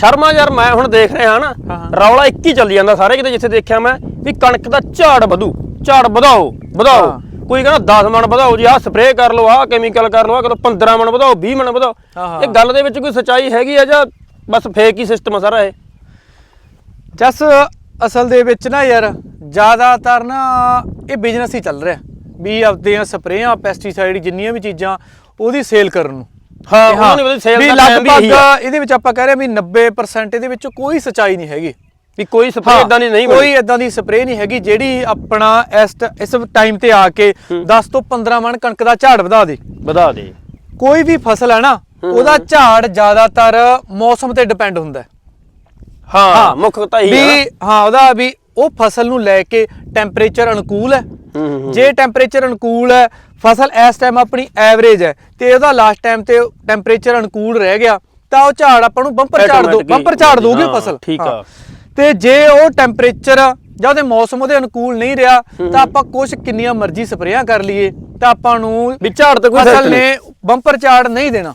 ਸ਼ਰਮਾ ਯਾਰ ਮੈਂ ਹੁਣ ਦੇਖ ਰਿਹਾ ਨਾ। ਰੌਲਾ ਇੱਕ ਹੀ ਚੱਲੀ ਜਾਂਦਾ ਸਾਰੇ ਕਿਤੇ ਜਿੱਥੇ ਦੇਖਿਆ ਮੈਂ ਵੀ ਕਣਕ ਦਾ ਝਾੜ ਵਧੂ ਝਾੜ ਵਧਾਓ ਵਧਾਓ। ਕੋਈ ਕਹਿੰਦਾ 10 ਮਣ ਵਧਾਓ ਜੀ ਆਹ ਸਪਰੇਅ ਕਰ ਲਓ ਆਹ ਕੈਮੀਕਲ ਕਰ ਲਓ ਆਹ ਕਦੋਂ 15 ਮਣ ਵਧਾਓ 20 ਮਣ ਵਧਾਓ। ਇਹ ਗੱਲ ਦੇ ਵਿੱਚ ਕੋਈ ਸੱਚਾਈ ਹੈਗੀ ਆ ਜਾਂ ਬਸ ਫੇਕ ਹੀ ਸਿਸਟਮ ਆ ਸਾਰਾ ਇਹ ਜਸ ਅਸਲ ਦੇ ਵਿੱਚ ਨਾ ਯਾਰ ਜ਼ਿਆਦਾਤਰ ਨਾ ਇਹ ਬਿਜ਼ਨਸ ਹੀ ਚੱਲ ਰਿਹਾ ਵੀ ਆਪਦੀਆਂ ਸਪਰੇਆਂ ਪੈਸਟੀਸਾਈਡ ਜਿੰਨੀਆਂ ਵੀ ਚੀਜ਼ਾਂ ਉਹਦੀ ਸੇਲ ਕਰਨ ਨੂੰ ਹਾਂ, ਤੇ ਉਹਨਾਂ ਨੇ ਉਹਦੀ sale ਵੀ ਦਾ time ਵੀ ਇਹੀ ਲਗਭਗ ਇਹਦੇ ਵਿੱਚ ਆਪਾਂ ਕਹਿ ਰਹੇ ਹਾਂ ਵੀ 90% ਇਹਦੇ ਵਿੱਚ ਕੋਈ ਸਚਾਈ ਨਹੀਂ ਹੈਗੀ। ਵੀ ਕੋਈ ਸਪਰੇਅ ਇਦਾਂ ਦੀ ਨਹੀਂ ਕੋਈ ਬਣੀ ਇਦਾਂ ਦੀ ਸਪਰੇਅ ਨਹੀਂ ਹੈਗੀ ਜਿਹੜੀ ਆਪਣਾ ਇਸ ਟ- ਇਸ ਟਾਈਮ ਤੇ ਆ ਕੇ 10 ਤੋਂ 15 ਮਣ ਕਣਕ ਦਾ ਝਾੜ ਵਧਾ ਦੇ। ਵਧਾ ਦੇ। ਕੋਈ ਵੀ ਫਸਲ ਹੈ ਨਾ ਉਹਦਾ ਝਾੜ ਜ਼ਿਆਦਾਤਰ ਮੌਸਮ ਤੇ ਡਿਪੈਂਡ ਹੁੰਦਾ ਹੈ। ਹਾਂ ਮੁੱਖ ਤਾਂ ਵੀ ਹਾਂ ਉਹਦਾ ਵੀ ਉਹ ਫਸਲ ਨੂੰ ਲੈ ਕੇ ਟੈਂਪਰੇਚਰ ਅਨੁਕੂਲ ਹੂੰ। ਜੇ ਟੈਂਪਰੇਚਰ ਅਨੁਕੂਲ ਹੈ ਫਸਲ ਇਸ ਟਾਈਮ ਆਪਣੀ ਐਵਰੇਜ ਹੈ ਤੇ ਉਹਦਾ ਲਾਸਟ ਟਾਈਮ ਤੇ ਟੈਂਪਰੇਚਰ ਅਨੁਕੂਲ ਰਹਿ ਗਿਆ ਤਾਂ ਉਹ ਝਾੜ ਆਪਾਂ ਨੂੰ ਬੰਪਰ ਝਾੜ ਦੋ ਬੰਪਰ ਝਾੜ ਦੋਗੇ ਫਸਲ ਠੀਕ। ਆ। ਤੇ ਜੇ ਉਹ ਟੈਂਪਰੇਚਰ ਜਾਂ ਉਹਦੇ ਮੌਸਮ ਉਹਦੇ ਅਨੁਕੂਲ ਨਹੀਂ ਰਿਹਾ ਤਾਂ ਆਪਾਂ ਕੁਝ ਕਿੰਨੀਆਂ ਮਰਜ਼ੀ ਸਪਰੇਆਂ ਕਰ ਲਈਏ ਤਾਂ ਆਪਾਂ ਨੂੰ ਵੀ ਝਾੜ ਤੇ ਕੋਈ ਫਸਲ। ਨੇ ਬੰਪਰ ਝਾੜ ਨਹੀਂ ਦੇਣਾ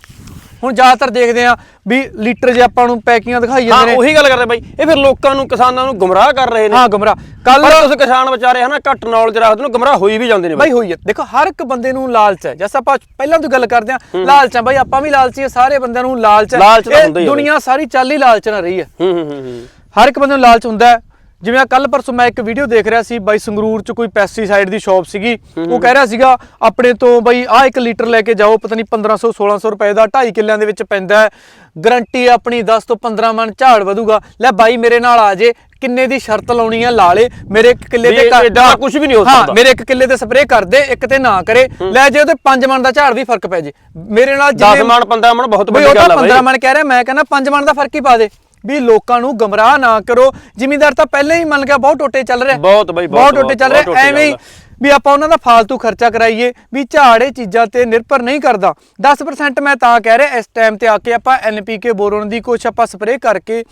ਹੁਣ ਜ਼ਿਆਦਾਤਰ ਦੇਖਦੇ ਆ ਵੀ ਲੀਟਰ ਜੇ ਆਪਾਂ ਨੂੰ ਪੈਕਿੰਗਾਂ ਦਿਖਾਈ ਹਾਂ ਜਾਂਦੇ ਨੇ। ਉਹੀ ਗੱਲ ਕਰਦੇ ਬਾਈ। ਇਹ ਫਿਰ ਲੋਕਾਂ ਨੂੰ ਕਿਸਾਨਾਂ ਨੂੰ ਗੁੰਮਰਾਹ ਕਰ ਰਹੇ ਨੇ। ਹਾਂ ਗੁੰਮਰਾਹ। ਕੱਲ ਉਸ ਕਿਸਾਨ ਵਿਚਾਰੇ ਹਨਾ ਘੱਟ ਨੌਲੇਜ ਰੱਖਦੇ ਨੂੰ ਗੁੰਮਰਾਹ ਹੋਈ ਵੀ ਜਾਂਦੇ ਨੇ ਬਾਈ ਹੋਈ ਹੈ ਦੇਖੋ ਹਰ ਇੱਕ ਬੰਦੇ ਨੂੰ ਲਾਲਚ ਹੈ। ਜੈਸਾ ਆਪਾਂ ਪਹਿਲਾਂ ਤੋਂ ਗੱਲ ਕਰਦੇ ਆ ਲਾਲਚ ਹੈ। ਬਾਈ ਆਪਾਂ ਵੀ ਲਾਲਚੀ ਆ ਸਾਰੇ ਬੰਦਿਆਂ ਨੂੰ ਲਾਲਚ ਹੈ। ਹੀ ਹੈ। ਦੁਨੀਆ ਸਾਰੀ ਚੱਲ ਹੀ ਲਾਲਚ ਨਾਲ ਰਹੀ ਹੈ। ਹੂੰ ਹੂੰ ਹੂੰ ਹੂੰ। ਹਰ ਇੱਕ ਬੰਦੇ ਨੂੰ ਲਾਲਚ ਹੁੰਦਾ ਹੈ। ਜਿਵੇਂ ਕੱਲ ਪਰਸੋਂ ਮੈਂ ਇੱਕ ਵੀਡੀਓ ਦੇਖ ਰਿਹਾ ਸੀ ਬਾਈ ਸੰਗਰੂਰ ਚ ਕੋਈ ਪੈਸਟੀਸਾਈਡ ਦੀ ਸ਼ਾਪ ਸੀਗੀ। ਉਹ ਕਹਿ ਰਿਹਾ ਸੀਗਾ ਆਪਣੇ ਤੋਂ ਬਾਈ ਆਹ 1 ਲੀਟਰ ਲੈ ਕੇ ਜਾਓ ਪਤਾ ਨਹੀਂ 1500 1600 ਰੁਪਏ ਦਾ 2.5 ਕਿੱਲਿਆਂ ਦੇ ਵਿੱਚ ਪੈਂਦਾ ਹੈ। ਗਰੰਟੀ ਆਪਣੀ 10 ਤੋਂ 15 ਮਣ ਝਾੜ ਵਧੂਗਾ। ਲੈ ਬਾਈ ਮੇਰੇ ਨਾਲ ਆ ਜੇ ਕਿੰਨੇ ਦੀ ਸ਼ਰਤ ਲਾਉਣੀ ਆ ਲਾ ਲੇ ਮੇਰੇ ਇੱਕ ਕਿੱਲੇ ਤੇ ਦਾ ਕੁਛ ਵੀ ਨਹੀਂ ਹੋ ਹਾਂ, ਸਕਦਾ। ਮੇਰੇ ਇੱਕ ਕਿੱਲੇ ਤੇ ਸਪਰੇਅ ਕਰ ਦੇ ਇੱਕ ਤੇ ਨਾ ਕਰੇ। ਲੈ ਜੇ ਉਹਦੇ 5 ਮਣ ਦਾ ਝਾੜ ਵੀ ਫ਼ਰਕ ਪੈ ਜੇ। ਮੇਰੇ ਨਾਲ 10 ਮਣ 15 ਮਣ ਬਹੁਤ ਬਈ ਵੱਡੀ ਉਹ ਤਾਂ ਗੱਲ ਆ 15 ਬਾਈ ਮਣ ਕਹਿ ਰਿਹਾ ਮੈਂ ਕਹਿੰਦਾ 5 ਮਣ ਦਾ ਫ਼ਰਕ ਹੀ ਪਾ ਦੇ। ਵੀ ਲੋਕਾਂ ਨੂੰ ਗਮਰਾਹ ਨਾ ਕਰੋ ਜ਼ਿਮੀਂਦਾਰ ਤਾਂ ਪਹਿਲਾਂ ਹੀ ਮੰਨ ਗਿਆ ਬਹੁਤ ਟੋਟੇ ਚੱਲ ਰਿਹਾ ਬਹੁਤ ਬਈ, ਬਹੁਤ, ਟੋਟੇ ਚੱਲ ਰਿਹਾ ਐਵੇਂ। ਵੀ ਆਪਾਂ ਉਹਨਾਂ ਦਾ ਫालतू ਖਰਚਾ ਕਰਾਈਏ ਵੀ ਝਾੜ ਚੀਜ਼ਾਂ ਤੇ ਨਿਰਭਰ ਨਹੀਂ ਕਰਦਾ 10% ਮੈਂ ਤਾਂ ਕਹਿ ਰਿਹਾ ਇਸ ਟਾਈਮ ਤੇ ਆ ਕੇ ਆਪਾਂ ਐਨਪੀਕੇ ਬੋਰੋਨ ਦੀ ਕੁਛ ਆਪਾਂ ਸਪਰੇਅ ਕਰਕੇ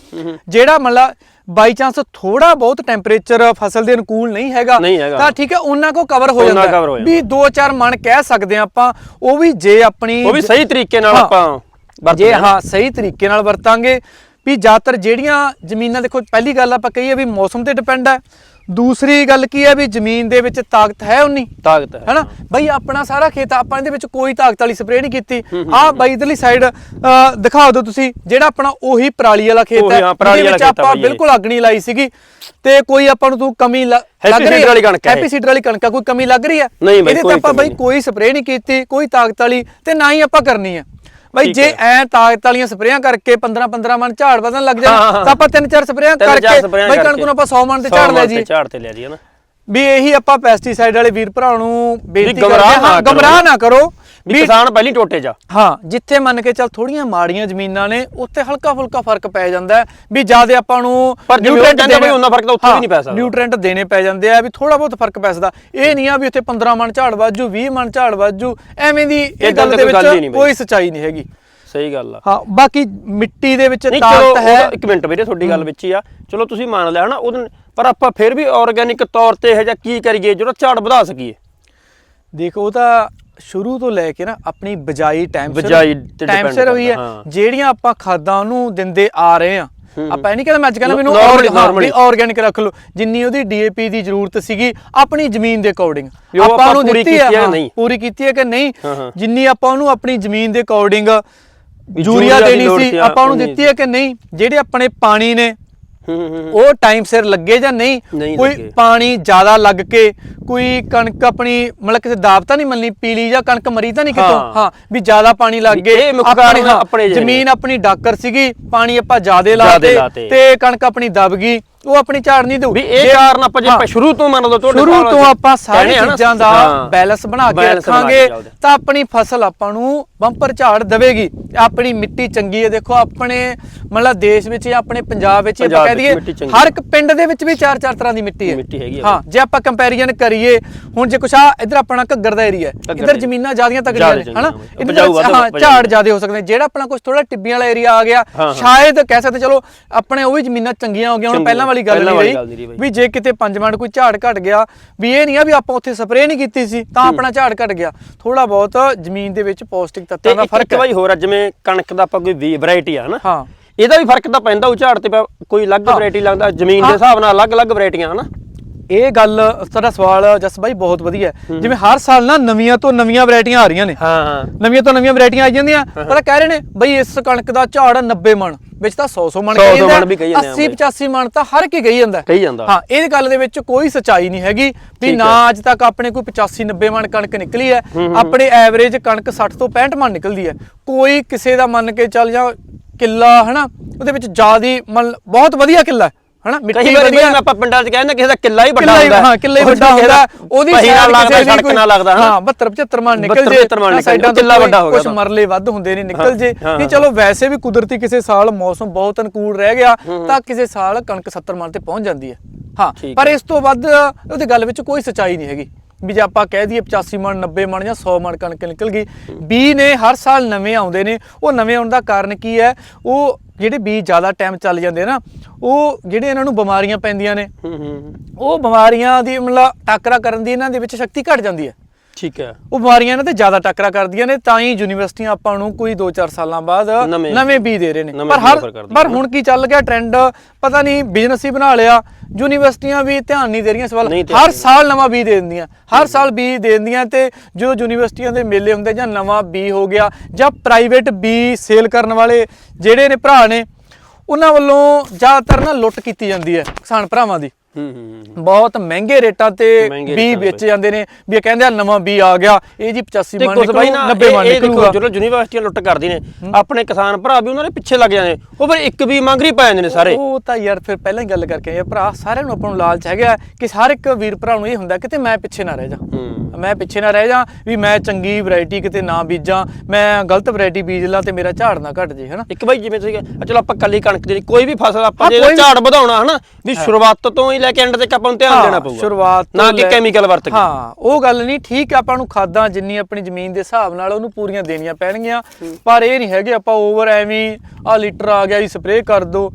ਜਿਹੜਾ ਮਤਲਬ ਬਾਈ ਚਾਂਸ ਥੋੜਾ ਬਹੁਤ ਟੈਂਪਰੇਚਰ ਫਸਲ ਦੇ ਅਨੁਕੂਲ ਨਹੀਂ ਹੈਗਾ। ਤਾਂ ਠੀਕ ਹੈ ਉਹਨਾਂ ਕੋ ਕਵਰ ਹੋ ਜਾਂਦਾ। ਵੀ 2-4 ਮਣ ਕਹਿ ਸਕਦੇ ਹਾਂ ਆਪਾਂ ਉਹ ਵੀ ਜੇ ਆਪਣੀ ਉਹ ਵੀ ਸਹੀ ਤਰੀਕੇ ਨਾਲ। ਆਪਾਂ ਜੇ ਆ। ਹਾਂ ਸਹੀ ਤਰੀਕੇ ਨਾਲ ਵਰਤਾਂਗੇ ਵੀ ਜ਼ਿਆਦਾਤਰ ਜਿਹੜੀਆਂ ਜ਼ਮੀਨਾਂ ਦੇਖੋ ਪਹਿਲੀ ਗੱਲ ਆਪਾਂ ਕਹੀਏ ਵੀ ਮੌਸਮ ਤੇ ਡਿਪੈਂਡ ਹੈ। ਦੂਸਰੀ ਗੱਲ ਕੀ ਹੈ ਵੀ ਜ਼ਮੀਨ ਦੇ ਵਿੱਚ ਤਾਕਤ ਹੈ ਉਨੀ। ਤਾਕਤ ਹੈ। ਹੈਨਾ? ਬਈ ਆਪਣਾ ਸਾਰਾ ਖੇਤ ਆ, ਆਪਾਂ ਇਹਦੇ ਵਿੱਚ ਕੋਈ ਤਾਕਤ ਵਾਲੀ ਸਪਰੇਅ ਨਹੀਂ ਕੀਤੀ। ਆਹ ਬਾਈ ਇਧਰਲੀ ਸਾਈਡ ਦਿਖਾ ਦਿਓ ਤੁਸੀਂ ਜਿਹੜਾ ਆਪਣਾ ਉਹੀ ਪਰਾਲੀ ਵਾਲਾ ਖੇਤ ਹੈ। ਜਿਹਦੇ ਵਿੱਚ ਆ ਆਪਾਂ। ਬਿਲਕੁਲ ਅੱਗ ਨਹੀਂ ਲਾਈ ਸੀਗੀ ਤੇ ਕੋਈ ਆਪਾਂ ਨੂੰ ਤੂੰ ਕਮੀ ਲੱਗ ਰਹੀ ਵਾਲੀ ਕਣਕ ਹੈ ਇਹ। ਹੈਪੀ ਸੀਡਰ ਵਾਲੀ ਕਣਕ ਆ ਕੋਈ ਕਮੀ ਲੱਗ ਰਹੀ ਹੈ। ਇਹਦੇ ਤੇ ਆਪਾਂ ਬਾਈ। ਕੋਈ ਸਪਰੇਅ ਨਹੀਂ ਕੀਤੀ ਕੋਈ ਤਾਕਤ ਵਾਲੀ ਤੇ ਨਾ ਹੀ ਆਪਾਂ ਕਰਨੀ ਹੈ। ਬਾਈ ਜੇ। ਐ ਤਾਕਤ ਵਾਲੀਆਂ ਸਪਰੇਆਂ ਕਰਕੇ 15 15 ਮਣ ਝਾੜ ਵਧਣ ਲੱਗ ਜਾਣ। ਤਾਂ ਆਪਾਂ ਤਿੰਨ ਚਾਰ ਸਪਰੇਆਂ ਕਰਕੇ ਬਾਈ ਕਣਕ। ਨੂੰ ਆਪਾਂ 100 ਮਣ ਤੇ ਝਾੜ ਲੈ ਜੀ ਤੇ ਝਾੜ ਤੇ ਲੈ ਜੀ ਹਨਾ ਵੀ ਇਹੀ ਆਪਾਂ ਪੈਸਟੀਸਾਈਡ ਵਾਲੇ ਵੀਰ ਭਰਾ ਨੂੰ ਬੇਨਤੀ ਕਰਦੇ ਹਾਂ। ਗਮਰਾਹ ਨਾ ਕਰੋ ਵੀ ਕਿਸਾਨ ਪਹਿਲੀ ਟੋਟੇ ਜਾ ਹਾਂ ਜਿੱਥੇ ਮੰਨ ਕੇ ਚੱਲ ਥੋੜੀਆਂ ਮਾੜੀਆਂ ਜ਼ਮੀਨਾਂ ਨੇ ਉੱਥੇ ਹਲਕਾ ਫੁਲਕਾ ਫ਼ਰਕ ਪੈ ਜਾਂਦਾ ਹੈ ਵੀ ਜ਼ਿਆਦਾ ਆਪਾਂ ਨੂੰ ਉਹ ਬਈ ਦੇਣੇ- ਉਨਾ ਫ਼ਰਕ ਤਾਂ ਉੱਥੇ ਵੀ ਨਹੀਂ ਪੈ ਸਕਦਾ। ਨਿਊਟ੍ਰੈਂਟ ਦੇਣੇ ਪੈ ਜਾਂਦੇ ਆ ਵੀ ਥੋੜਾ ਬਹੁਤ ਫ਼ਰਕ ਪੈ ਸਕਦਾ। ਇਹ ਨਹੀਂ ਆ ਵੀ ਉੱਥੇ 15 ਮਣ ਝਾੜ ਵਾਜੂ 20 ਮਣ ਝਾੜ ਵਾਜੂ ਐਵੇਂ ਦੀ ਇਹ ਗੱਲ ਦੀ ਵਿੱਚ। ਕੋਈ ਸੱਚਾਈ ਨਹੀਂ ਹੈਗੀ। ਸਹੀ ਗੱਲ ਆ। ਹਾਂ ਬਾਕੀ ਮਿੱਟੀ ਦੇ ਵਿੱਚ ਤਾਕਤ ਹੈ। ਇੱਕ ਮਿੰਟ ਵੀਰੇ ਤੁਹਾਡੀ ਗੱਲ ਵਿੱਚ ਹੀ ਆ। ਚਲੋ ਤੁਸੀਂ ਮੰਨ ਲਿਆ ਹਨਾ ਉਹਦੇ ਪਰ ਆਪਾਂ ਫਿਰ ਵੀ ਆਰਗੈਨਿਕ ਤੌਰ ਤੇ ਇਹ ਜਿਹਾ ਕੀ ਕਰੀਏ ਜਿਹੜਾ ਝਾੜ ਵਧਾ ਸਕੀਏ। ਦੇਖੋ ਉਹ ਤਾਂ ਸ਼ੁਰੂ ਤੋਂ ਲੈ ਕੇ ਨਾ ਆਪਣੀ ਬਜਾਈ ਟਾਈਮ ਬਿਜਾਈ ਤੇ ਟਾਈਮ depend ਸਿਰ ਹੋਈ ਹੈ ਕਰਦਾ, ਹਾਂ। ਜਿਹੜੀਆਂ ਆਪਾਂ ਖਾਦਾਂ ਉਹਨੂੰ ਦਿੰਦੇ ਆ ਰਹੇ ਆ ਆਪਾਂ ਇਹ ਨਹੀਂ ਕਹਿੰਦਾ ਮੈਂ ਅੱਜ ਕਹਿੰਦਾ ਮੈਨੂੰ Normally। ਆਰਗੈਨਿਕ ਰੱਖ ਲਓ ਜਿੰਨੀ ਉਹਦੀ ਡੀਏਪੀ ਦੀ ਜ਼ਰੂਰਤ ਸੀਗੀ ਆਪਣੀ ਜ਼ਮੀਨ ਦੇ ਅਕੋਰਡਿੰਗ ਵੀ ਉਹ ਆਪਾਂ ਉਹਨੂੰ ਪੂਰੀ ਦਿੱਤੀ ਕੀਤੀ ਹੈ ਹਾਂ, ਨਹੀਂ? ਪੂਰੀ ਕੀਤੀ ਹੈ ਕਿ ਨਹੀਂ ਹਾਂ, ਹਾਂ। ਜਿੰਨੀ ਆਪਾਂ ਉਹਨੂੰ ਆਪਣੀ ਜ਼ਮੀਨ ਦੇ ਅਕੋਰਡਿੰਗ ਯੂਰੀਆ ਯੂਰੀਆ ਦੀ ਦੇਣੀ ਲੋੜ ਸੀ ਸੀ, ਆਪਾਂ ਉਹਨੂੰ ਉਨੀ ਦਿੱਤੀ ਹੈ ਕਿ ਨਹੀਂ ਜਿਹੜੇ ਆਪਣੇ ਪਾਣੀ ਨੇ ਉਹ ਟਾਈਮ ਸਿਰ ਲੱਗੇ ਜਾਂ ਨਹੀਂ ਕੋਈ। ਪਾਣੀ ਜ਼ਿਆਦਾ ਲੱਗ ਕੇ ਕੋਈ ਕਣਕ ਆਪਣੀ ਮਤਲਬ ਕਿਸੇ ਦਾਬ ਤਾਂ ਨਹੀਂ ਮਿਲਣੀ ਪੀਲੀ ਜਾਂ ਕਣਕ ਮਰੀ ਤਾਂ ਨਹੀਂ ਕਿਤੋਂ ਹਾਂ। ਵੀ ਜ਼ਿਆਦਾ ਪਾਣੀ ਲੱਗ ਗਏ ਜ਼ਮੀਨ ਆਪਣੀ ਡਾਕਰ ਸੀਗੀ ਪਾਣੀ ਆਪਾਂ ਜ਼ਿਆਦੇ ਲਾਤੇ। ਤੇ ਕਣਕ ਆਪਣੀ ਦਬ ਗਈ ਉਹ ਆਪਣੀ ਝਾੜ ਨਹੀਂ ਦਊ। ਵੀ ਇਹ ਕਾਰਨ ਆਪਾਂ ਜੇ ਸ਼ੁਰੂ ਤੋਂ ਮੰਨ ਲਓ ਤੁਹਾਡੇ ਸ਼ੁਰੂ ਤੋਂ ਆਪਾਂ ਸਾਰੀ ਚੀਜ਼ਾਂ ਦਾ। ਬੈਲੈਂਸ ਬਣਾ ਕੇ ਰੱਖਾਂਗੇ। ਤਾਂ ਆਪਣੀ ਫਸਲ ਆਪਾਂ ਨੂੰ ਬੰਪਰ ਝਾੜ ਦੇਵੇਗੀ। ਆਪਣੀ ਮਿੱਟੀ ਚੰਗੀ ਹੈ। ਦੇਖੋ ਆਪਣੇ ਮਤਲਬ ਦੇਸ਼ ਵਿੱਚ ਜਾਂ ਆਪਣੇ ਪੰਜਾਬ ਵਿੱਚ ਆਪਾਂ ਕਹਿ ਦਈਏ ਹਰ ਇੱਕ ਪਿੰਡ ਦੇ ਵਿੱਚ ਵੀ ਚਾਰ ਚਾਰ ਤਰ੍ਹਾਂ ਦੀ ਮਿੱਟੀ ਹੈ। ਮਿੱਟੀ ਹੈਗੀ ਹੈ ਜੇ। ਆਪਾਂ ਕੰਪੈਰੀਜ਼ਨ ਕਰੀਏ ਹੁਣ ਜੇ ਕੁਛ ਆ ਇਧਰ ਆਪਣਾ ਘੱਗਰ ਦਾ ਏਰੀਆ ਇਧਰ ਦਾ ਜ਼ਮੀਨਾਂ ਜ਼ਿਆਦੀਆਂ ਤਗੜੀਆਂ ਨੇ ਹਨਾ? ਵੱਧ ਹਾਂ ਝਾੜ। ਜ਼ਿਆਦੇ ਹੋ ਸਕਦੇ ਨੇ। ਜਿਹੜਾ ਆਪਣਾ ਕੁਝ ਥੋੜਾ ਟਿੱਬੀਆਂ ਵਾਲਾ ਏਰੀਆ ਆ ਗਿਆ। ਸ਼ਾਇਦ ਕਹਿ ਸਕਦੇ ਚਲੋ ਆਪਣੇ ਉਹ ਵੀ ਜ਼ਮੀਨਾਂ ਚੰਗੀਆਂ ਹੋ ਗਈਆਂ ਹੁਣ ਪਹਿਲਾਂ ਵਾਲੀ ਗੱਲ ਨਹੀਂ ਰਹੀ ਵੀ ਜੇ ਕਿਤੇ ਪੰਜ ਮਣ ਕੋਈ ਝਾੜ ਘਟ ਗਿਆ ਵੀ ਇਹ ਨਹੀਂ ਆ ਵੀ ਆਪਾਂ ਉੱਥੇ ਸਪਰੇਅ ਨਹੀਂ ਕੀਤੀ ਸੀ ਤਾਂ ਆਪਣਾ ਝਾੜ ਘਟ ਗਿਆ। ਥੋੜਾ ਬਹੁਤ ਜ਼ਮੀਨ ਦੇ ਵਿੱਚ ਪੌਸ਼ਟਿਕ ਤੱਤਾਂ ਦਾ ਫ਼ਰਕ ਇੱਕ ਹੈ। ਬਾਈ ਹੋਰ ਆ ਜਿਵੇਂ ਕਣਕ ਦਾ ਆਪਾਂ ਕੋਈ ਵੀ ਵੈਰਾਈਟੀ ਆ ਹਨਾ? ਹਾਂ। ਇਹਦਾ ਵੀ ਫ਼ਰਕ ਤਾਂ ਪੈਂਦਾ ਉਹ ਝਾੜ ਤੇ ਕੋਈ ਅਲੱਗ। ਵੈਰਾਈਟੀ ਲੱਗਦਾ ਜ਼ਮੀਨ ਦੇ। ਹਿਸਾਬ ਨਾਲ ਅਲੱਗ-ਅਲੱਗ ਵੈਰਾਈਟੀਆਂ ਹਨਾ? ਇਹ ਗੱਲ ਤੁਹਾਡਾ ਸਵਾਲ ਜਸ ਬਾਈ ਬਹੁਤ ਵਧੀਆ ਜਿਵੇਂ ਹਰ ਸਾਲ ਨਾ ਨਵੀਆਂ ਤੋਂ ਨਵੀਆਂ ਵੈਰਾਈਟੀਆਂ ਆ ਰਹੀਆਂ ਨੇ। ਹਾਂ ਨਵੀਆਂ ਤੋਂ ਨਵੀਆਂ ਵੈਰਾਈਟੀਆਂ ਆ ਜਾਂਦੀਆਂ। ਪਰ ਕਹਿ ਰਹੇ ਨੇ ਬਈ ਇਸ ਕਣਕ ਦਾ ਝਾੜ 90 ਮਣ। ਵਿੱਚ ਤਾਂ 100 100 ਮਣ 100 ਕਹੀ ਜਾਂਦੇ ਆ 80 85 ਮਣ ਤਾਂ ਹਰ ਕੀ ਕਹੀ ਜਾਂਦਾ। ਕਹੀ ਜਾਂਦਾ। ਹਾਂ ਇਹ ਗੱਲ ਦੇ ਵਿੱਚ ਕੋਈ ਸਚਾਈ ਨਹੀਂ ਹੈਗੀ ਵੀ ਨਾ। ਅੱਜ ਤੱਕ ਆਪਣੇ ਕੋਈ 85 90 ਮਣ ਕਣਕ ਨਿਕਲੀ ਹੈ। ਆਪਣੇ ਐਵਰੇਜ ਕਣਕ 60 ਤੋਂ 65 ਮਣ ਨਿਕਲਦੀ ਹੈ। ਕੋਈ ਕਿਸੇ ਦਾ ਮੰਨ ਕੇ ਚੱਲ ਜਾ ਕਿੱਲਾ ਹਨਾ ਉਹਦੇ ਵਿੱਚ ਜਿਆਦੀ ਮਨ ਬਹੁਤ ਵਧੀਆ ਕਿੱਲਾ ਹੈ। ਹਨਾ? ਮਿੱਟੀ ਵਧੀਆ। ਆਪਾਂ ਪਿੰਡਾਂ 'ਚ ਕਹਿੰਦੇ ਕਿਸੇ ਦਾ ਕਿੱਲਾ ਹੀ ਵੱਡਾ ਹੁੰਦਾ ਹਾਂ। ਕਿੱਲਾ ਹੀ ਵੱਡਾ ਹੁੰਦਾ। ਉਹਦੀ ਸਾਈਡ ਲੱਗਦਾ ਕਿਸੇ ਦੀ ਸੜਕ ਕੋਈ- ਨਾਲ ਲੱਗਦਾ ਹਾਂ 72 75 ਮਣ ਨਿਕਲ 72 ਜੇ 75 ਮਣ ਨਿਕਲ ਕਿੱਲਾ ਵੱਡਾ ਹੋ ਗਿਆ ਤਾਂ। ਮਰਲੇ ਵੱਧ ਹੁੰਦੇ ਨੇ ਨਿਕਲ ਜੇ। ਨਹੀਂ। ਚਲੋ ਵੈਸੇ ਵੀ ਕੁਦਰਤੀ ਕਿਸੇ ਸਾਲ ਮੌਸਮ ਬਹੁਤ ਅਨੁਕੂਲ ਰਹਿ ਗਿਆ ਤਾਂ ਕਿਸੇ ਸਾਲ ਕਣਕ 70 ਮਣ ਤੇ ਪਹੁੰਚ ਜਾਂਦੀ ਹੈ। ਹਾਂ ਪਰ। ਇਸ ਤੋਂ ਵੱਧ ਉਹਦੀ ਗੱਲ ਵਿੱਚ ਕੋਈ ਸਚਾਈ ਨਹੀਂ ਹੈਗੀ। ਵੀ ਜੇ ਆਪਾਂ ਕਹਿ ਦਈਏ 85 ਮਣ 90 ਮਣ ਜਾਂ 100 ਮਣ ਕਣਕ ਨਿਕਲ ਗਈ ਬੀ ਨੇ ਹਰ ਸਾਲ ਨਵੇਂ ਆਉਂਦੇ ਨੇ। ਉਹ ਨਵੇਂ ਆਉਣ ਦਾ ਕਾਰਨ ਕੀ ਹੈ? ਉਹ ਜਿਹੜੇ ਬੀ ਜ਼ਿਆਦਾ ਟਾਈਮ ਚੱਲ ਜਾਂਦੇ ਨਾ ਉਹ ਜਿਹੜੇ ਇਹਨਾਂ ਨੂੰ ਬਿਮਾਰੀਆਂ ਪੈਂਦੀਆਂ ਨੇ ਹੂੰ ਹੂੰ। ਉਹ ਬਿਮਾਰੀਆਂ ਦੀ ਮਤਲਬ ਟਾਕਰਾ ਕਰਨ ਦੀ ਇਹਨਾਂ ਦੇ ਵਿੱਚ ਸ਼ਕਤੀ ਘਟ ਜਾਂਦੀ ਹੈ। ਠੀਕ ਹੈ। ਉਹ ਬਿਮਾਰੀਆਂ ਇਹਨਾਂ ਤੇ ਜ਼ਿਆਦਾ ਟਾਕਰਾ ਕਰਦੀਆਂ ਨੇ ਤਾਂ ਹੀ ਯੂਨੀਵਰਸਿਟੀਆਂ ਆਪਾਂ ਨੂੰ ਕੋਈ 2-4 ਸਾਲਾਂ ਬਾਅਦ ਨਵੇਂ- ਨਵੇਂ ਬੀ ਦੇ ਰਹੇ ਨੇ। ਨਵੇਂ ਪਰ ਹਰ ਕਰਦੀਆਂ ਪਰ ਨੇ। ਹੁਣ ਕੀ ਚੱਲ ਗਿਆ ਟ੍ਰੈਂਡ ਪਤਾ ਨਹੀਂ ਬਿਜ਼ਨਸ ਹੀ ਬਣਾ ਲਿਆ ਯੂਨੀਵਰਸਿਟੀਆਂ ਵੀ ਧਿਆਨ ਨਹੀਂ ਦੇ ਰਹੀਆਂ ਇਸ ਵੱਲ। ਨਹੀਂ ਧਿਆਨ ਹਰ ਸਾਲ ਨਵਾਂ ਬੀ ਦੇ ਦਿੰਦੀਆਂ। ਹਰ ਸਾਲ ਬੀ ਦੇ ਦਿੰਦੀਆਂ ਤੇ ਜਦੋਂ ਯੂਨੀਵਰਸਿਟੀਆਂ ਦੇ ਮੇਲੇ ਹੁੰਦੇ ਜਾਂ ਨਵਾਂ ਬੀ ਹੋ ਗਿਆ ਜਾਂ ਪ੍ਰਾਈਵੇਟ ਬੀ ਸੇਲ ਕਰਨ ਵਾਲੇ ਜਿਹੜੇ ਨੇ ਭਰਾ ਨੇ ਉਹਨਾਂ ਵੱਲੋਂ ਜ਼ਿਆਦਾਤਰ ਨਾ ਲੁੱਟ ਕੀਤੀ ਜਾਂਦੀ ਹੈ ਕਿਸਾਨ ਭਰਾਵਾਂ ਦੀ। ਬਹੁਤ ਮਹਿੰਗੇ ਰੇਟਾਂ ਤੇ ਤੇ ਵੇਚੇ। ਜਾਂਦੇ ਨੇ। ਵੀ ਇਹ ਕਹਿੰਦੇ ਆ ਨਵਾਂ ਬੀ ਆ ਗਿਆ ਇਹ ਜੀ 85 ਤੇ ਮਣ ਕੁਝ ਬਾਈ ਨਾ 90 ਮਣ ਇਹ- ਇਹ ਦੇਖੋ ਨਿਕਲੂਗਾ ਜਦੋਂ ਯੂਨੀਵਰਸਿਟੀਆਂ ਲੁੱਟ ਕਰਦੀ ਨੇ ਆਪਣੇ ਕਿਸਾਨ ਭਰਾ ਵੀ ਉਹਨਾਂ ਦੇ ਪਿੱਛੇ ਲੱਗ ਜਾਂਦੇ ਉਹ ਫਿਰ ਇੱਕ ਵੀ ਮੰਗਰੀ ਪੈ ਜਾਂਦੇ ਨੇ ਸਾਰੇ। ਉਹ ਤਾਂ ਯਾਰ ਫਿਰ ਪਹਿਲਾਂ ਹੀ ਗੱਲ ਕਰਕੇ ਆ, ਭਰਾ ਸਾਰਿਆਂ ਨੂੰ ਆਪਾਂ ਨੂੰ ਲਾਲਚ ਹੈਗਾ ਕਿ ਹਰ ਇੱਕ ਵੀਰ ਭਰਾ ਨੂੰ ਇਹ ਹੁੰਦਾ ਕਿਤੇ ਮੈਂ ਪਿੱਛੇ ਨਾ ਰਹਿ ਜਾ। ਮੈਂ ਪਿੱਛੇ ਨਾ ਰਹਿ ਜਾ ਵੀ ਮੈਂ ਚੰਗੀ ਵੈਰਾਈਟੀ ਕਿਤੇ ਨਾ ਬੀਜਾਂ ਮੈਂ ਗਲਤ ਵੈਰਾਈਟੀ ਬੀਜ ਲਾਂ ਤੇ ਮੇਰਾ ਝਾੜ ਨਾ ਘਟ ਜੇ ਹਨਾ? ਇੱਕ ਬਾਈ ਜਿਵੇਂ ਤੁਸੀਂ ਚਲੋ ਆਪਾਂ ਕੱਲੀ ਕਣਕ ਦੀ ਕੋਈ ਵੀ ਫਸਲ ਆਪਾਂ ਜੇ ਵੀ- ਝਾੜ ਵਧਾਉਣਾ ਹਨਾ? ਵੀ ਸ਼ੁਰੂਆਤ ਤੋਂ ਹੀ ਲੈ ਕੇ ਐਂਡ ਤੱਕ ਆਪਾਂ ਨੂੰ ਧਿਆਨ ਦੇਣਾ ਪਊਗਾ। ਸ਼ੁਰੂਆਤ ਨਾ ਕਿ ਕੈਮੀਕਲ ਵਰਤ ਕੇ। ਹਾਂ ਉਹ ਗੱਲ ਨਹੀਂ ਠੀਕ ਆ ਆਪਾਂ ਨੂੰ ਖਾਦਾਂ ਜਿੰਨੀ ਆਪਣੀ ਜ਼ਮੀਨ ਦੇ ਹਿਸਾਬ ਨਾਲ ਉਹਨੂੰ ਪੂਰੀਆਂ ਦੇਣੀਆਂ ਪੈਣਗੀਆਂ ਪਰ ਇਹ ਨਹੀਂ ਹੈਗੇ ਆਪਾਂ ਓਵਰ ਐਵੇਂ ਆ ਲੀਟਰ ਆ ਗਿਆ ਜੀ ਸਪਰੇਅ ਕਰ ਦੋ।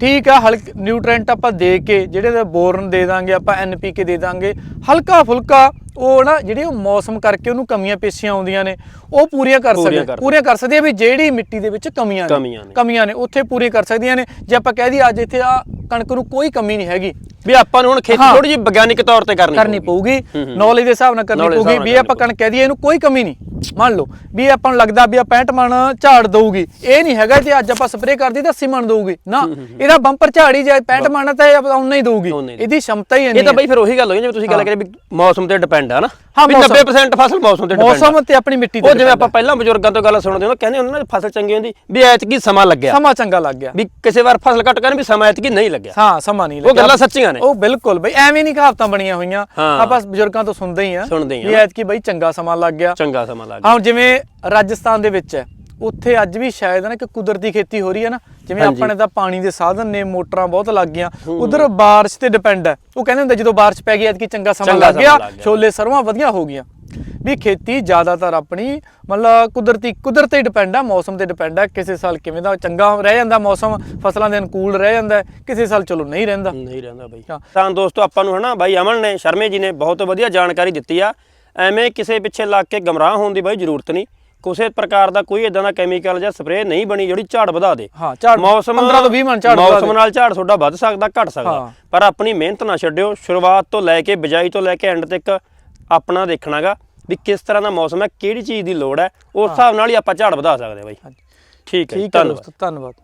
ਠੀਕ ਆ ਹਲਕ ਨਿਊਟ੍ਰੈਂਟ ਆਪਾਂ ਦੇ ਕੇ ਜਿਹੜੇ ਦਾ ਬੋਰਨ ਦੇ ਦਾਂਗੇ ਆਪਾਂ ਐਨਪੀਕੇ ਦੇ ਦਾਂਗੇ। ਹਲਕਾ ਫੁਲਕਾ ਉਹ ਨਾ ਜਿਹੜੇ ਉਹ ਮੌਸਮ ਕਰਕੇ ਉਹਨੂੰ ਕਮੀਆਂ ਪੇਸ਼ੀਆਂ ਆਉਂਦੀਆਂ ਨੇ ਉਹ ਪੂਰੀਆਂ ਕਰ ਸਕਦੇ ਪੂਰੀਆਂ ਕਰ ਸਕਦੀਆਂ ਵੀ ਜਿਹੜੀ ਮਿੱਟੀ ਦੇ ਵਿੱਚ ਕਮੀਆਂ ਨੇ। ਕਮੀਆਂ ਨੇ ਉੱਥੇ ਪੂਰੀਆਂ ਕਰ ਸਕਦੀਆਂ ਨੇ। ਜੇ ਆਪਾਂ ਕਹਿ ਦਈਏ ਅੱਜ ਇੱਥੇ ਆ ਕਣਕ ਨੂੰ ਕੋਈ ਕਮੀ ਨਹੀਂ ਹੈਗੀ ਵੀ ਆਪਾਂ ਨੂੰ ਹੁਣ ਖੇਤੀ। ਥੋੜੀ ਜਿਹੀ ਵਿਗਿਆਨਿਕ ਤੌਰ ਤੇ ਕਰਨੀ ਕਰਨੀ ਪਊਗੀ। ਨੌਲੇਜ ਦੇ ਹਿਸਾਬ ਨਾਲ ਕਰਨੀ ਪਊਗੀ ਵੀ ਆਪਾਂ ਕਣਕ ਕਹਿ ਦਈਏ ਇਹਨੂੰ ਕੋਈ ਕਮੀ ਨਹੀਂ ਮੰਨ ਲਓ ਵੀ ਆਪਾਂ ਨੂੰ ਲੱਗਦਾ ਵੀ ਆ 65 ਮਣ ਝਾੜ ਦਊਗੀ। ਇਹ ਨਹੀਂ ਹੈਗਾ ਜੇ ਅੱਜ ਆਪਾਂ ਸਪਰੇਅ ਕਰਦੀ ਤਾਂ 80 ਮਣ ਦਊਗੀ। ਨਾ ਇਹਦਾ ਬੰਪਰ ਝਾੜੀ ਜੇ 65 ਮਣ ਤਾਂ ਇਹ ਉਨਾ ਹੀ ਦਊਗੀ। ਇਹਦੀ ਸ਼ਮਤਾ ਹੀ ਇਹ ਇੰਨੀ ਤਾਂ ਬਈ ਫਿਰ ਉਹੀ ਗੱਲ ਹੋਈ ਜਿਵੇਂ ਤੁਸੀਂ ਗੱਲ ਕਰੀ ਵੀ ਮੌਸਮ ਤੇ ਡਿਪੈਂਡ ਆ ਨਾ। ਵੀ ਮੌਸਮ। 90% ਫਸਲ ਮੌਸਮ ਤੇ ਡਿਪੈਂਡ ਮੌਸਮ ਤੇ ਆਪਣੀ ਮਿੱਟੀ ਤੇ ਉਹ ਜਿਵੇਂ ਆਪਾਂ ਪਹਿਲਾਂ ਬਜ਼ੁਰਗਾਂ ਤੋਂ ਗੱਲ ਸੁਣਦੇ ਹਾਂ ਕਹਿੰਦੇ ਉਹਨਾਂ ਦੀ ਫਸਲ ਚੰਗੀ ਹੁੰਦੀ ਵੀ ਐਤਕੀ ਸਮਾਂ ਲੱਗਿਆ। ਸਮਾਂ ਚੰਗਾ ਲੱਗ ਗਿਆ। ਵੀ ਕਿਸੇ ਵਾਰ ਫਸਲ ਘੱਟ ਕਰਨ ਵੀ ਸਮਾਂ ਐਤਕੀ ਨਹੀਂ ਲੱਗਿਆ। ਹਾਂ ਸਮਾਂ ਨਹੀਂ ਉਹ ਲੱਗਿਆ। ਗੱਲਾਂ ਸੱਚੀਆਂ ਨੇ। ਉਹ ਬਿਲਕੁਲ ਬਈ ਐਵੇਂ ਨਹੀਂ ਕਹਾਵਤਾਂ ਬਣੀਆਂ ਹੋਈਆਂ। ਆਪਾਂ ਬਜ਼ੁਰਗਾਂ ਤੋਂ ਸੁਣਦੇ ਹੀ ਆ ਸੁਣਦੇ ਹੀ ਆ। ਵੀ ਐਤਕੀ ਬਈ ਚੰਗਾ ਸਮਾਂ ਲੱਗ ਗਿਆ। ਚੰਗਾ ਸਮਾਂ ਲੱਗ ਗਿਆ ਹਾਂ ਜਿਵੇਂ ਰਾਜਸਥਾਨ ਦੇ ਵਿੱਚ ਹੈ ਉੱਥੇ ਅੱਜ ਵੀ ਸ਼ਾਇਦ ਨਾ ਕਿ ਕੁਦਰਤੀ ਖੇਤੀ ਹੋ ਰਹੀ ਹੈ ਨਾ ਜਿਵੇਂ ਹਾਂਜੀ। ਆਪਣੇ ਤਾਂ ਪਾਣੀ ਦੇ ਸਾਧਨ ਨੇ ਮੋਟਰਾਂ ਬਹੁਤ ਲੱਗ ਗਈਆਂ ਉਧਰ ਬਾਰਿਸ਼ ਤੇ ਡਿਪੈਂਡ ਹੈ ਉਹ ਕਹਿੰਦੇ ਹੁੰਦੇ ਜਦੋਂ ਬਾਰਿਸ਼ ਪੈ ਗਈ ਐਤਕੀ ਚੰਗਾ ਸਮਾਂ ਲੱਗ ਗਿਆ। ਛੋਲੇ ਸਰਵਾਂ ਵਧੀਆ ਹੋ ਗਈਆਂ ਵੀ ਖੇਤੀ ਜ਼ਿਆਦਾਤਰ ਆਪਣੀ ਮਤਲਬ ਕੁਦਰਤੀ ਕੁਦਰਤ ਤੇ ਡਿਪੈਂਡ ਹੈ ਮੌਸਮ ਤੇ ਡਿਪੈਂਡ ਹੈ ਕਿਸੇ ਸਾਲ ਕਿਵੇਂ ਦਾ ਚੰਗਾ ਰਹਿ ਜਾਂਦਾ ਮੌਸਮ ਫਸਲਾਂ ਦੇ ਅਨੁਕੂਲ ਰਹਿ ਜਾਂਦਾ ਕਿਸੇ ਸਾਲ ਚਲੋ ਨਹੀਂ ਰਹਿੰਦਾ ਨਹੀਂ ਰਹਿੰਦਾ ਬਈ। ਤਾਂ ਦੋਸਤੋ ਆਪਾਂ ਨੂੰ ਹਨਾ ਬਾਈ ਅਮਨ ਨੇ ਸ਼ਰਮੇ ਜੀ ਨੇ ਬਹੁਤ ਵਧੀਆ ਜਾਣਕਾਰੀ ਦਿੱਤੀ ਆ ਐਵੇਂ ਕਿਸੇ ਪਿੱਛੇ ਲੱਗ ਕੇ ਗਮਰਾਹ ਹੋਣ ਦੀ ਬਾਈ ਜ਼ਰੂਰਤ ਨਹੀਂ। ਕਿਸੇ ਪ੍ਰਕਾਰ ਦਾ ਕੋਈ ਇਦਾਂ ਦਾ ਕੈਮੀਕਲ ਜਾਂ ਸਪਰੇਅ ਨਹੀਂ ਬਣੀ ਜਿਹੜੀ ਝਾੜ ਵਧਾ ਦੇ। ਹਾਂ ਝਾੜ ਮੌਸਮ 15 ਤੋਂ 20 ਮਣ ਝਾੜ ਮੌਸਮ। ਨਾਲ ਝਾੜ ਤੁਹਾਡਾ ਵੱਧ ਸਕਦਾ ਘਟ ਸਕਦਾ। ਪਰ ਆਪਣੀ ਮਿਹਨਤ ਨਾ ਛੱਡਿਓ ਸ਼ੁਰੂਆਤ ਤੋਂ ਲੈ ਕੇ ਬਿਜਾਈ ਤੋਂ ਲੈ ਕੇ ਐਂਡ ਤੱਕ ਆਪਣਾ ਦੇਖਣਾਗਾ ਵੀ ਕਿਸ ਤਰ੍ਹਾਂ ਦਾ ਮੌਸਮ ਹੈ ਕਿਹੜੀ ਚੀਜ਼ ਦੀ ਲੋੜ ਹੈ ਉਸ ਹਿਸਾਬ ਨਾਲ ਹੀ ਆਪਾਂ ਝਾੜ ਵਧਾ ਸਕਦੇ ਹਾਂ ਬਾਈ। ਠੀਕ ਹੈ ਧੰਨਵਾਦ। ਧੰਨਵਾਦ।